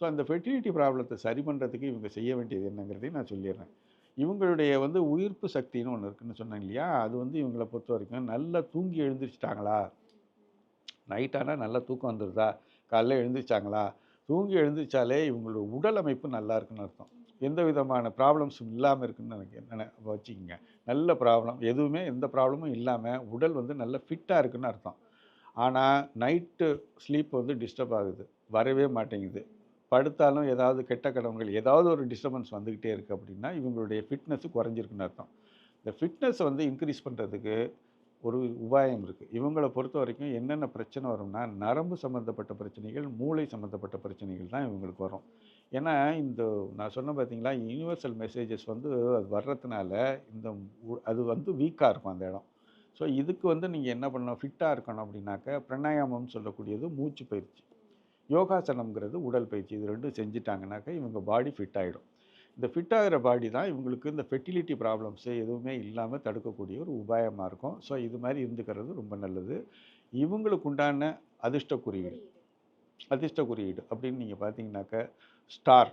So அந்த fertility ப்ராப்ளத்தை சரி பண்ணுறதுக்கு இவங்க செய்ய வேண்டியது என்னங்கிறதையும் நான் சொல்லிடுறேன். இவங்களுடைய வந்து உயிர்ப்பு சக்தின்னு ஒன்று இருக்குன்னு சொன்னாங்க இல்லையா? அது வந்து இவங்களை பொறுத்த வரைக்கும் நல்லா தூங்கி எழுந்திரிச்சிட்டாங்களா? நைட் ஆனால் நல்லா தூக்கம் வந்துடுதா காலைல எழுந்திரிச்சாங்களா? தூங்கி எழுந்திரிச்சாலே இவங்களோட உடல் அமைப்பு நல்லா இருக்குன்னு அர்த்தம். எந்த விதமான ப்ராப்ளம்ஸும் இல்லாமல் இருக்குன்னு எனக்கு நினை வச்சுக்கோங்க. நல்ல ப்ராப்ளம் எதுவுமே எந்த ப்ராப்ளமும் இல்லாமல் உடல் வந்து நல்ல ஃபிட்டாக இருக்குன்னு அர்த்தம். ஆனால் நைட்டு ஸ்லீப் வந்து டிஸ்டர்ப் ஆகுது. வரவே மாட்டேங்குது. படுத்தாலும் ஏதாவது கெட்ட கடவுள்கள் ஏதாவது ஒரு டிஸ்டர்பன்ஸ் வந்துக்கிட்டே இருக்குது அப்படின்னா இவங்களுடைய ஃபிட்னஸ் குறைஞ்சிருக்குன்னு அர்த்தம். இந்த ஃபிட்னஸ் வந்து இன்க்ரீஸ் பண்ணுறதுக்கு ஒரு உபாயம் இருக்குது இவங்களை பொறுத்த வரைக்கும் என்னென்ன பிரச்சனை வரும்னா நரம்பு சம்மந்தப்பட்ட பிரச்சனைகள் மூளை சம்மந்தப்பட்ட பிரச்சனைகள் தான் இவங்களுக்கு வரும். ஏன்னா இந்த நான் சொன்ன பார்த்தீங்களா யூனிவர்சல் மெசேஜஸ் வந்து அது வர்றதுனால இந்த அது வந்து வீக்காக இருக்கும் அந்த இடம். ஸோ இதுக்கு வந்து நீங்கள் என்ன பண்ணணும் ஃபிட்டாக இருக்கணும் அப்படின்னாக்க பிரணாயாமம்னு சொல்லக்கூடியது மூச்சு பயிற்சி. யோகாசனம்ங்கிறது உடல் பயிற்சி. இது ரெண்டும் செஞ்சிட்டாங்கனாக்கா இவங்க பாடி ஃபிட் ஆகிடும் இந்த ஃபிட் ஆகிற பாடி தான் இவங்களுக்கு இந்த ஃபெர்டிலிட்டி ப்ராப்ளம்ஸு எதுவுமே இல்லாமல் தடுக்கக்கூடிய ஒரு உபாயமாக இருக்கும். ஸோ இது மாதிரி இருந்துக்கிறது ரொம்ப நல்லது. இவங்களுக்கு உண்டான அதிர்ஷ்ட குறியீடு. அதிர்ஷ்ட குறியீடு அப்படின்னு நீங்கள் பார்த்தீங்கன்னாக்க ஸ்டார்